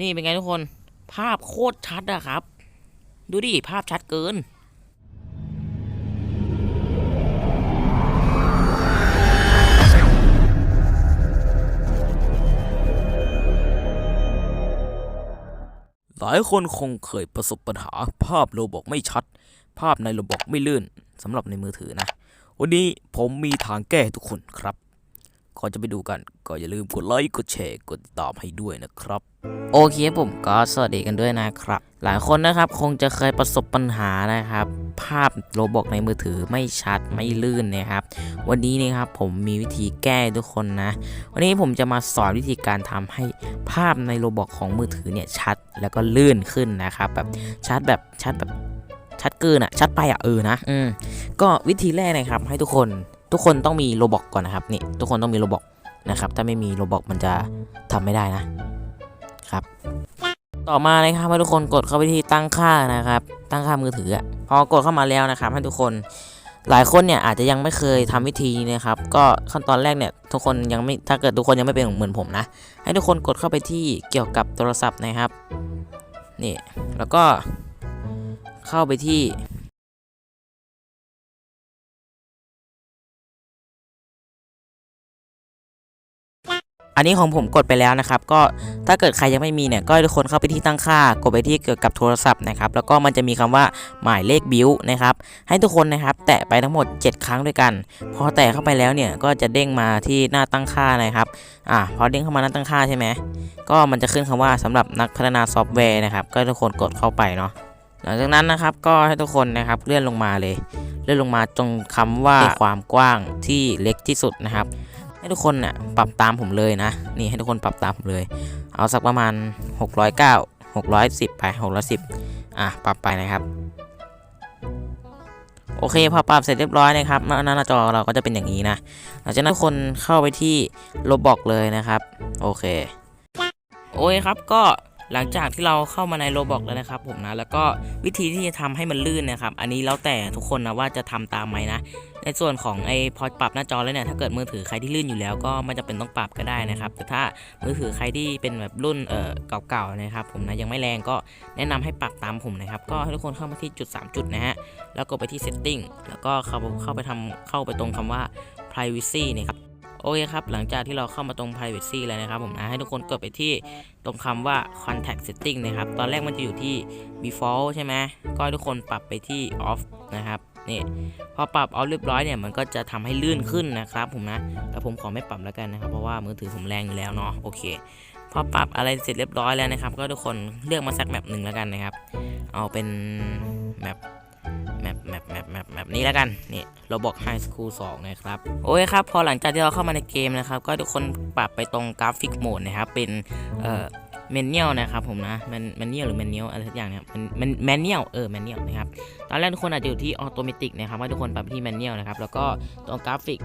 นี่เป็นไงทุกคน ภาพโคตรชัดอะครับ ดูดิ ภาพชัดเกินหลายคนคงเคยประสบปัญหาภาพโลบอกไม่ชัด ภาพในโลบอกไม่ลื่นสำหรับในมือถือนะ วันนี้ผมมีทางแก้ทุกคนครับ ก่อนจะไปดูกัน ก็อย่าลืมกดไลค์กดแชร์กดติดตามให้ด้วยนะครับ โอเคผมก็สวัสดีกันด้วยนะครับ หลายคนนะครับคงจะเคยประสบปัญหานะครับ ภาพโลบอกในมือถือไม่ชัดไม่ลื่นนะครับ วันนี้นะครับผมมีวิธีแก้ทุกคนนะ วันนี้ผมจะมาสอนวิธีการทำให้ภาพในโลบอกของมือถือเนี่ยชัดแล้วก็ลื่นขึ้นนะครับแบบชัดแบบชัดแบบชัดเกินอะชัดไปอะเออนะอืมก็วิธีแรกนะครับให้ทุกคน ทุกคนต้องมีโลบอกก่อนนะครับนี่ทุกคนต้องมีโลบอกนะครับถ้าไม่มีโลบอกมันจะทำไม่ได้นะครับ ต่อมานะครับให้ทุกคนกดเข้าไปที่ตั้งค่านะครับ ตั้งค่ามือถือพอกดเข้ามาแล้วนะครับ ให้ทุกคนหลายคนเนี่ยอาจจะยังไม่เคยทำวิธีนะครับ ก็ขั้นตอนแรกเนี่ยทุกคนยังไม่ถ้าเกิดทุกคนยังไม่เป็นเหมือนผมนะ ให้ทุกคนกดเข้าไปที่เกี่ยวกับโทรศัพท์นะครับนี่แล้วก็เข้าไปที่ อันนี้ของผมกดไปแล้วนะครับ ก็ถ้าเกิดใครยังไม่มีเนี่ยก็ให้ทุกคนเข้าไปที่ตั้งค่ากดไปที่เกี่ยวกับโทรศัพท์นะครับแล้วก็มันจะมีคำว่าหมายเลขบิวนะครับให้ทุกคนนะครับ แตะไปทั้งหมด 7 ครั้งด้วยกัน พอแตะเข้าไปแล้วเนี่ยก็จะเด้งมาที่หน้าตั้งค่านะครับอ่าพอเด้งเข้ามาหน้าตั้งค่าใช่ไหมก็มันจะขึ้นคำว่าสำหรับนักพัฒนาซอฟต์แวร์นะครับก็ให้ทุกคนกดเข้าไปเนาะหลังจากนั้นนะครับก็ให้ทุกคนนะครับเลื่อนลงมาเลย เลื่อนลงมาตรงคำว่าความกว้างที่เล็กที่สุดนะครับให้ ทุกคนน่ะปรับตามผมเลยนะ นี่ให้ทุกคนปรับตามผมเลย เอาสักประมาณ 609 610 ไป 610 อะ ปรับไปนะครับ โอเค พอปรับเสร็จเรียบร้อยนะครับหน้าจอเราก็จะเป็นอย่างนี้นะ หลังจากนั้นทุกคนเข้าไปที่ลบบอกเลยนะครับ โอเค โอเคครับ ก็ หลังจากที่เราเข้ามาในโลบอกแล้วนะครับผมนะแล้วก็วิธีที่จะทำให้มันลื่นนะครับ อันนี้แล้วแต่ทุกคนนะว่าจะทำตามไหมนะ ในส่วนของไอ้พอปรับหน้าจอแล้วเนี่ยถ้าเกิดมือถือใครที่ลื่นอยู่แล้ว ก็ไม่จำเป็นต้องปรับก็ได้นะครับ แต่ถ้ามือถือใครที่เป็นแบบรุ่นเอ่อเก่าๆนะครับ ผมนะยังไม่แรงก็แนะนำให้ปรับตามผมนะครับก็ให้ทุกคนเข้ามาที่จุด 3 จุดนะฮะแล้วก็ไปที่ setting แล้วก็เข้าเข้าไปทำเข้าไปตรงคำว่า privacy นะครับ โอเคครับ หลังจากที่เราเข้ามาตรง privacy แล้วนะครับผมนะให้ทุกคนกดไปที่ตรงคำว่า contact setting นะครับ ตอนแรกมันจะอยู่ที่ default ใช่ไหมก็ให้ทุกคนปรับไปที่ off นะครับนี่พอปรับ off เรียบร้อยเนี่ยมันก็จะทำให้ลื่นขึ้นนะครับผมนะแต่ผมขอไม่ปรับแล้วกันนะครับเพราะว่ามือถือผมแรงอยู่แล้วเนาะโอเค พอปรับอะไรเสร็จเรียบร้อยแล้วนะครับ ก็ทุกคนเลือกมาสักแมปหนึ่งแล้วกันนะครับ เอาเป็นแมป แมปแมปแมปแมปนี้แล้วกัน นี่เราบอก High School 2นะครับ โอเคครับ พอหลังจากที่เราเข้ามาในเกมนะครับ ก็ทุกคนปรับไปตรงกราฟิกโหมดนะครับ เป็นเอ่อเมนเนียลนะครับผมนะแมนแมนเนียลหรือแมนเนียลอะไรสักอย่างเนี่ยมันมันแมนเนียลเออแมนเนียลนะครับตอนแรกทุกคนอาจจะอยู่ที่ออโตเมติกนะครับให้ทุกคนปรับไปที่แมนเนียลนะครับแล้วก็ตรงกราฟิก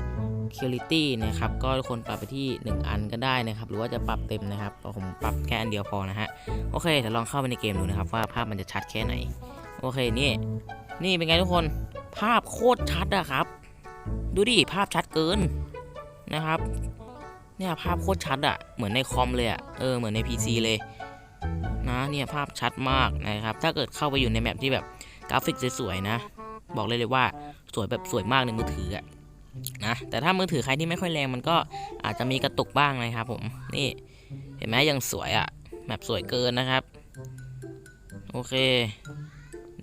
Quality นะครับก็ทุกคนปรับไปที่ 1 อันก็ได้นะครับ หรือว่าจะปรับเต็มนะครับผมปรับแค่อันเดียวพอนะฮะโอเคเดี๋ยวลองเข้าไปในเกมดูนะครับว่าภาพมันจะชัดแค่ไหน โอเคนี่ นี่เป็นไงทุกคน ภาพโคตรชัดอะครับ ดูดิ ภาพชัดเกินนะครับ เนี่ยภาพโคตรชัดอะเหมือนในคอมเลยอะเออเหมือนใน PC เลยนะเนี่ยภาพชัดมากนะครับ ถ้าเกิดเข้าไปอยู่ในแมปที่แบบกราฟิกสวยๆนะ บอกเลยเลยว่าสวยแบบสวยมากในมือถืออะนะแต่ถ้ามือถือใครที่ไม่ค่อยแรงมันก็อาจจะมีกระตุกบ้างนะครับผมนี่เห็นไหมยังสวยอะแมปสวยเกินนะครับ โอเค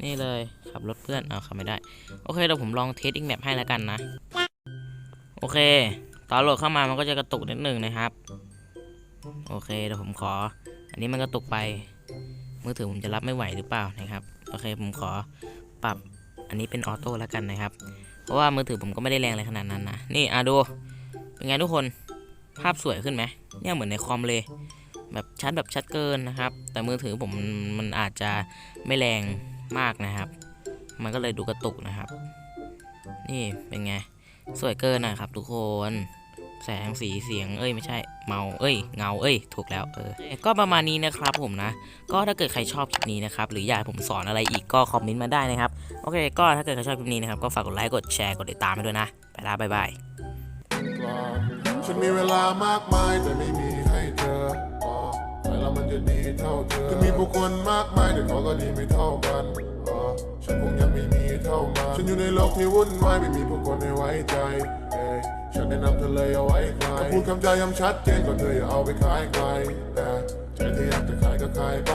นี่เลยขับรถเพื่อนเอาขับไม่ได้ โอเคเดี๋ยวผมลองเทสอีกแมปให้แล้วกันนะ โอเค ตอนโหลดเข้ามามันก็จะกระตุกนิดหนึ่งนะครับ โอเคเดี๋ยวผมขอ อันนี้มันกระตุกไป มือถือผมจะรับไม่ไหวหรือเปล่านะครับ โอเคผมขอปรับอันนี้เป็นออโต้แล้วกันนะครับ เพราะว่ามือถือผมก็ไม่ได้แรงอะไรขนาดนั้นนะ นี่อะดู เป็นไงทุกคน ภาพสวยขึ้นไหมเนี่ยเหมือนในคอมเลยแบบชัดแบบชัดเกินนะครับ แต่มือถือผมมันอาจจะไม่แรง มากนะครับ มันก็เลยดูกระตุกนะครับ นี่เป็นไง สวยเกินนะครับ ทุกคน แสงสีเสียง เอ้ยไม่ใช่ เมา เอ้ย เงา เอ้ย ถูกแล้ว เออ ก็ประมาณนี้นะครับผมนะ ก็ถ้าเกิดใครชอบคลิปนี้นะครับ หรืออยากให้ผมสอนอะไรอีกก็คอมเมนต์มาได้นะครับ โอเค ก็ถ้าเกิดใครชอบคลิปนี้นะครับ ก็ฝากกดไลค์ กดแชร์ กดติดตามให้ด้วยนะ ไปละบายบาย ฉันมีเวลามากมายแต่ไม่มี แต่ล้วมันจะดีเท่าเธอจะมีผู้คนมากมายแต่เขาก็ดีไม่เท่ากันอ่าฉันคงยังไม่มีเท่ามันฉันอยู่ในโลกที่วุ่นวายไม่มีผู้คนให้ไว้ใจเอ้ยฉันแนะนำเธอเลยเอาไว้ใครพูดคำจาย้ำชัดเจนก็เธออย่าเอาไปขายใครแต่ใจเธออยากจะขายก็ขายไป